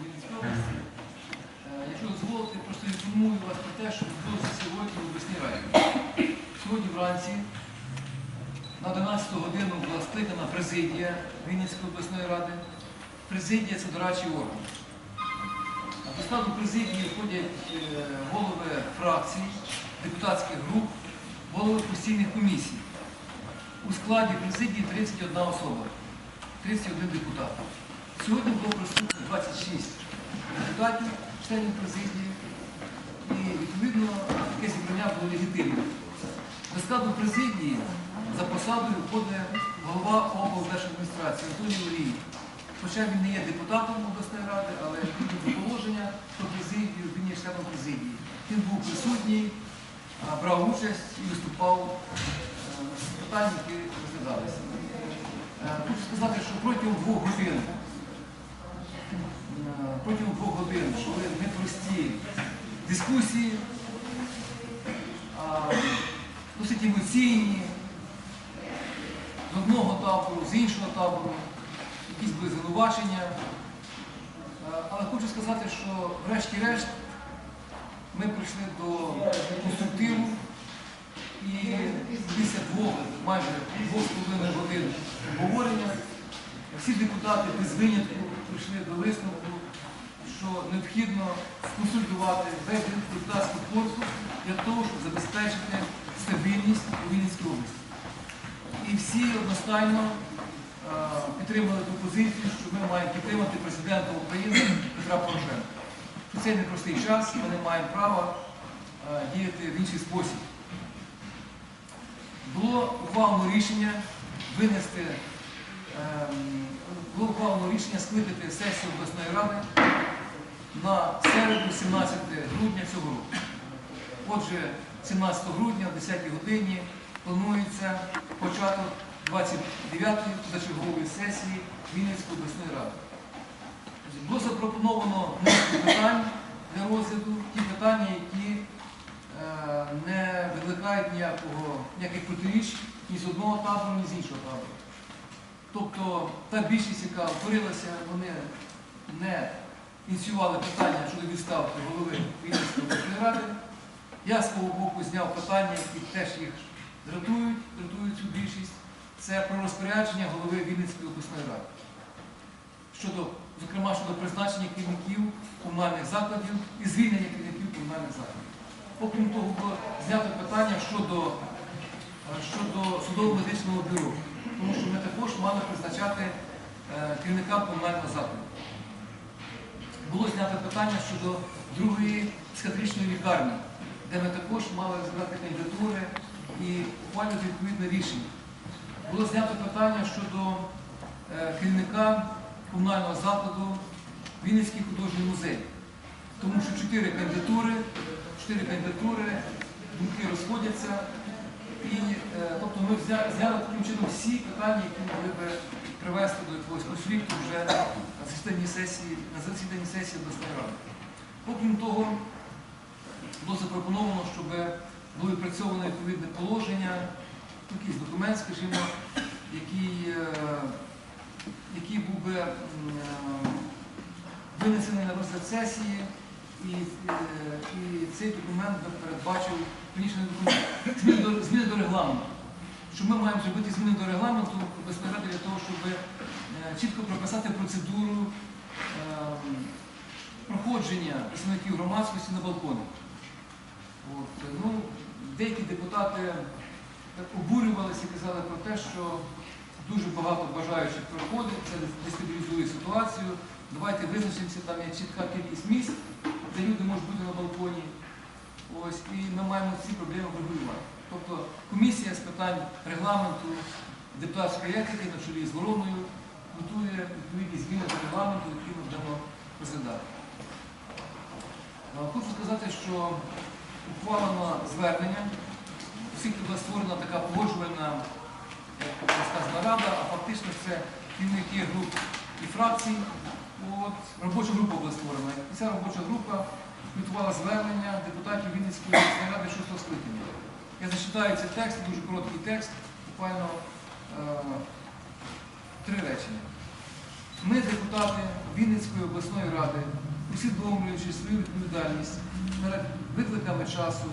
Вінницької області. Е, Якщо дозволите, просто інформую вас про те, що відбулося сьогодні в обласній раді. Сьогодні вранці на 11 годину була скликана президія Вінницької обласної ради. Президія це дорадчий орган. До складу президії входять е, голови фракцій, депутатських груп, голови постійних комісій. У складі президії 31 особа, 31 депутат. Сьогодні було присутні 26 депутатів, членів президії, і відповідно таке зібрання було легітимним. До складу президії за посадою входить голова облдержадміністрації Анатолій Олій. Хоча він не є депутатом обласної ради, але до положення про президію, він є членом президії. Він був присутній, брав участь і виступав е, з питань, які розглядалися. Е, Хочу сказати, що протягом двох годин, протягом двох годин йшли непрості дискусії, досить емоційні, з одного табору, з іншого табору, якісь були звинувачення. Але хочу сказати, що врешті-решт ми прийшли до конструктиву і після двох, майже двох з половиною годин обговорення всі депутати без винятку прийшли до висновку, що необхідно сконсультувати весь депутатський корпус для того, щоб забезпечити стабільність у Вінницькій області. І всі одностайно е, підтримали ту позицію, що ми маємо підтримати президента України Петра Порошенка. У цей непростий час ми не маємо права е, діяти в інший спосіб. Було ухвалено рішення винести, було ухвалено рішення скликати сесію обласної ради на середу, 17 грудня цього року. Отже, 17 грудня о 10 годині планується початок 29-ї позачергової сесії Вінницької обласної ради. Було запропоновано низку питань для розгляду, ті питання, які е, не викликають ніяких протиріч ні з одного табору, ні з іншого табору. Тобто та більшість, яка утворилася, вони не ініціювали питання щодо відставки голови Вінницької обласної ради. Я з свого боку зняв питання, які теж їх дратують, дратують цю більшість. Це про розпорядження голови Вінницької обласної ради. Щодо, зокрема, щодо призначення керівників комунальних закладів і звільнення керівників комунальних закладів. Окрім того, було знято питання щодо, е, щодо судово-медичного бюро, тому що ми також мали призначати е, керівника комунального закладу. Було знято питання щодо другої психіатричної лікарні, де ми також мали збирати кандидатури і ухвалювати відповідне рішення. Було знято питання щодо е, керівника комунального закладу Вінницький художній музей. Тому що чотири кандидатури, чотири кандидатури, думки розходяться. І, е, тобто ми взя- зняли таким чином всі питання, які могли би привести до якогось конфлікту вже на засіданні сесії, на засіданні сесії обласної ради. Окрім того, було запропоновано, щоб було відпрацьоване відповідне положення, якийсь документ, скажімо, який, е, який був би винесений на розгляд сесії, і, е, і цей документ би передбачив Зміни до, зміни до регламенту. Що ми маємо зробити зміни до регламенту обласної для того, щоб е, чітко прописати процедуру е, проходження представників громадськості на балкони. От, ну, деякі депутати обурювалися і казали про те, що дуже багато бажаючих проходить, це дестабілізує ситуацію. Давайте визначимося, там є чітка кількість місць, де люди можуть бути на балконі. Ось, і ми маємо ці проблеми врегулювати. Тобто комісія з питань регламенту депутатської етики на чолі з Вороною готує відповідні зміни до регламенту, які ми будемо розглядати. Хочу сказати, що ухвалено звернення, оскільки була створена така погоджувальна як рада, а фактично це керівники груп і фракцій. От, робоча група була створена. І ця робоча група підготувала звернення депутатів Вінницької обласної ради 6 скликання. Я зачитаю цей текст, дуже короткий текст, буквально е, три речення. Ми, депутати Вінницької обласної ради, усвідомлюючи свою відповідальність перед викликами часу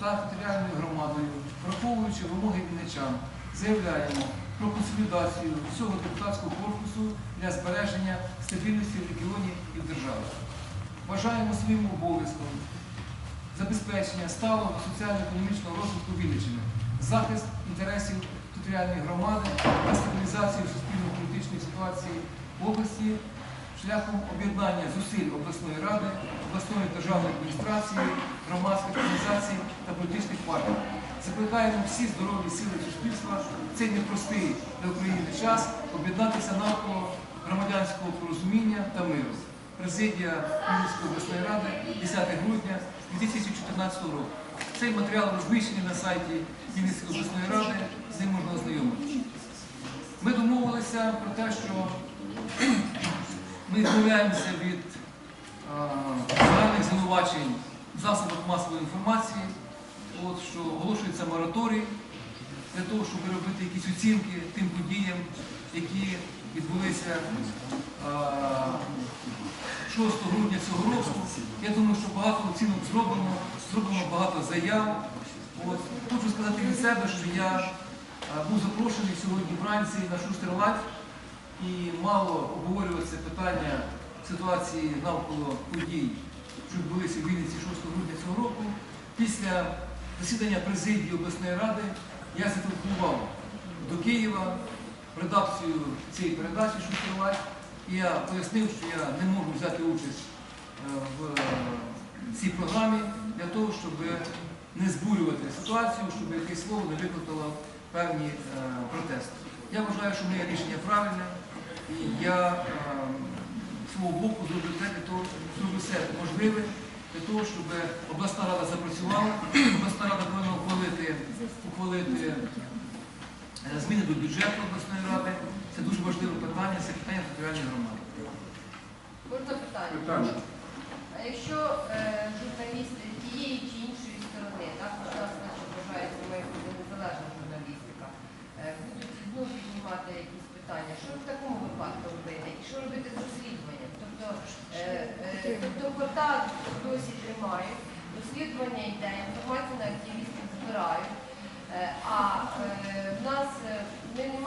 та територіальною громадою, враховуючи вимоги вінничан, заявляємо про консолідацію всього депутатського корпусу для збереження стабільності в регіоні і в державі. Вважаємо своїм обов'язком забезпечення сталого соціально-економічного розвитку Вінниччини, захист інтересів територіальної громади та стабілізацію суспільно-політичної ситуації в області шляхом об'єднання зусиль обласної ради, обласної державної адміністрації, громадських організацій та політичних партій. Закликаємо всі здорові сили суспільства в цей непростий для України час об'єднатися навколо громадянського порозуміння та миру. Президія Вінницької обласної ради 10 грудня 2014 року. Цей матеріал розміщений на сайті Вінницької обласної ради, з ним можна ознайомитися. Ми домовилися про те, що ми відмовляємося від загальних звинувачень в засобах масової інформації, от, що оголошується мораторій для того, щоб робити якісь оцінки тим подіям, які відбулися 6 грудня цього року. Я думаю, що багато оцінок зроблено, зроблено багато заяв. От. Хочу сказати від себе, що я був запрошений сьогодні вранці на Шустер Лайф і мало обговорюватися питання ситуації навколо подій, що відбулися в Вінниці 6 грудня цього року. Після засідання президії обласної ради я зателефонував до Києва редакцію цієї передачі Шустер Лайф. І я пояснив, що я не можу взяти участь е, в е, цій програмі для того, щоб не збурювати ситуацію, щоб якесь слово не викликало певні е, протести. Я вважаю, що моє рішення правильне, і я свого боку зроблю те зроблю все можливе для того, щоб обласна рада запрацювала. Обласна рада повинна ухвалити, зміни до бюджету обласної ради. Це дуже важливе питання, це питання територіальної громади. Можна питання? Питання. А якщо е, журналісти тієї чи іншої сторони, так у нас наче вважається, має бути незалежна журналістика, е, будуть знову піднімати якісь питання, що в такому випадку робити? І що робити з розслідуванням? Тобто, е, е, тобто кота досі тримають, розслідування йде, інформацію на активістів збирають. Е, А е, в нас е,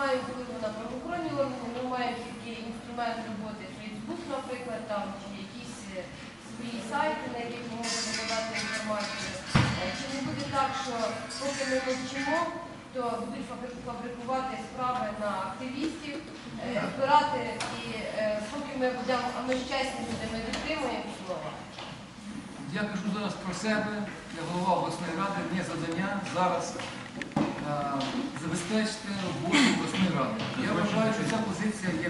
не маємо впливу на правоохоронні органи, ми маємо тільки інструмент роботи Facebook, наприклад, там чи якісь е, свої сайти, на яких ми можемо подати інформацію. Е, Чи не буде так, що поки ми мовчимо, то будуть фабрикувати справи на активістів, е, збирати і поки ми будемо, а ми ж чесні люди, ми підтримуємо слова. Я кажу зараз про себе, я голова обласної ради, мені завдання зараз забезпечити роботу обласної ради. Я вважаю, що ця позиція є.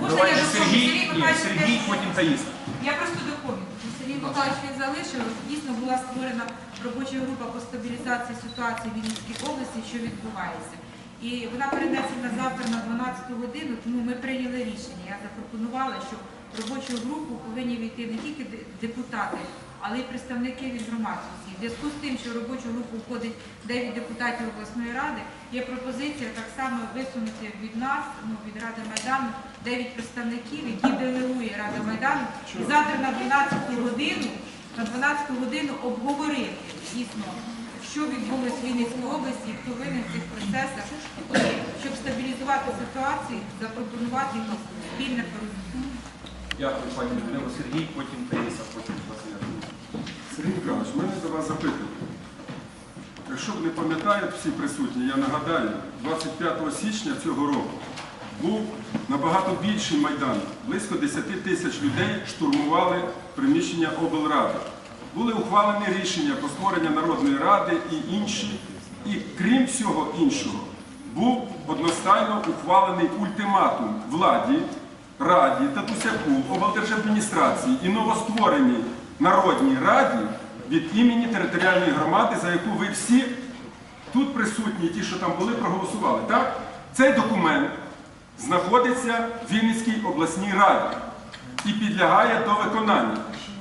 Можна я? Сергій, Сергій ні, Михайлович Сергій, потім Таїса. Я просто доповню. Сергій Михайлович він залишив. Дійсно була створена робоча група по стабілізації ситуації в Вінницькій області, що відбувається. І вона перенесена завтра на 12 годину, тому ми прийняли рішення. Я запропонувала, що в робочу групу повинні війти не тільки депутати, але й представники від громадськості. В зв'язку з тим, що в робочу групу входить 9 депутатів обласної ради, є пропозиція так само висунути від нас, ну від Ради Майдану, 9 представників, які делегує Рада Майдану, і завтра на 12 годину, на 12 годину обговорити дійсно, що відбулося в Вінницькій області, хто винен в цих процесах, і щоб стабілізувати ситуацію, запропонувати спільне порозуміння. Дякую, пані Людмила. Сергій, потім. Сергій Михайлович, в мене до вас запитання. Якщо не пам'ятають всі присутні, я нагадаю, 25 січня цього року був набагато більший майдан. Близько 10 тисяч людей штурмували приміщення облради. Були ухвалені рішення про створення Народної ради і інші. І крім всього іншого, був одностайно ухвалений ультиматум владі, раді, Татусяку, облдержадміністрації і новоствореній Народній раді від імені територіальної громади, за яку ви всі тут присутні, ті, що там були, проголосували. Так? Цей документ знаходиться в Вінницькій обласній раді і підлягає до виконання.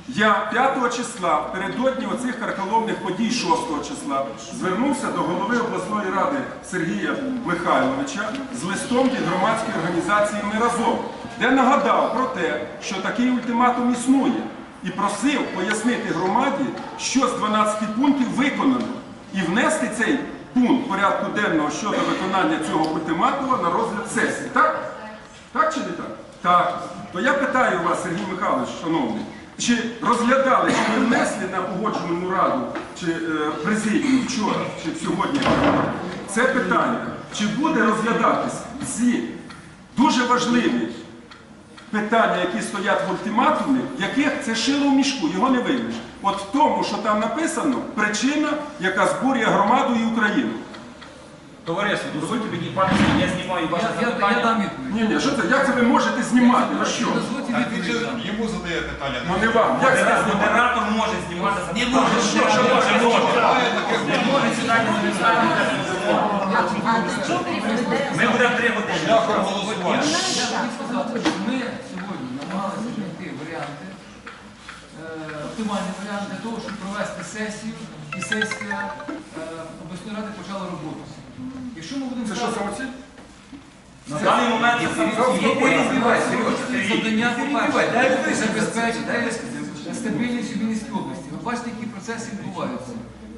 Я 5 числа, передодні оцих карколомних подій 6 числа, звернувся до голови обласної ради Сергія Михайловича з листом від громадської організації «Ми разом», де нагадав про те, що такий ультиматум існує, і просив пояснити громаді, що з 12 пунктів виконано, і внести цей пункт порядку денного щодо виконання цього ультиматума на розгляд сесії. Так? Так чи не так? Так. То я питаю вас, Сергій Михайлович, шановний, чи розглядали, чи ви внесли на погоджувальну раду, чи е, президію вчора, чи сьогодні це питання, чи буде розглядатись ці дуже важливі питання, які стоять в ультиматумі, яких це шило в мішку, його не виймеш. От в тому, що там написано, причина, яка збурює громаду і Україну. Товариство, дозвольте мені, пане, я знімаю ваше Я, я, я запитання. відповідь. Ні, ні, що це? Як це ви можете знімати? Ви що? Дозвольте Так, він відповідь. дам. йому задає питання. Ну не вам. Як це Модера- знімати? Модератор може знімати запитання. Не може, що, що може, може. Не може сідати на місця. Ми будемо три години. Шляхом голосування. Я хотів сказати, що ми сьогодні намагалися знайти варіанти, е, оптимальні варіанти для того, щоб провести сесію, і сесія е, обласної ради почала роботу. Якщо ми будемо Це що самоціль? На даний момент це завдання, по-перше, забезпечити стабільність у Вінницькій області. Ви бачите, які процеси відбуваються.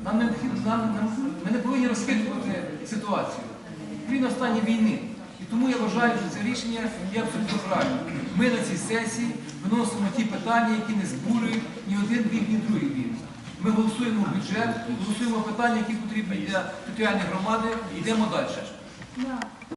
Нам необхідно, нам, нам- ми не повинні розхитувати ситуацію. Він на стані війни. І тому я вважаю, що це рішення є абсолютно правильним. Ми на цій сесії виносимо ті питання, які не збурюють ні один бік, ні другий бік. Ми голосуємо бюджет, голосуємо питання, які потрібні для територіальної громади, і йдемо далі.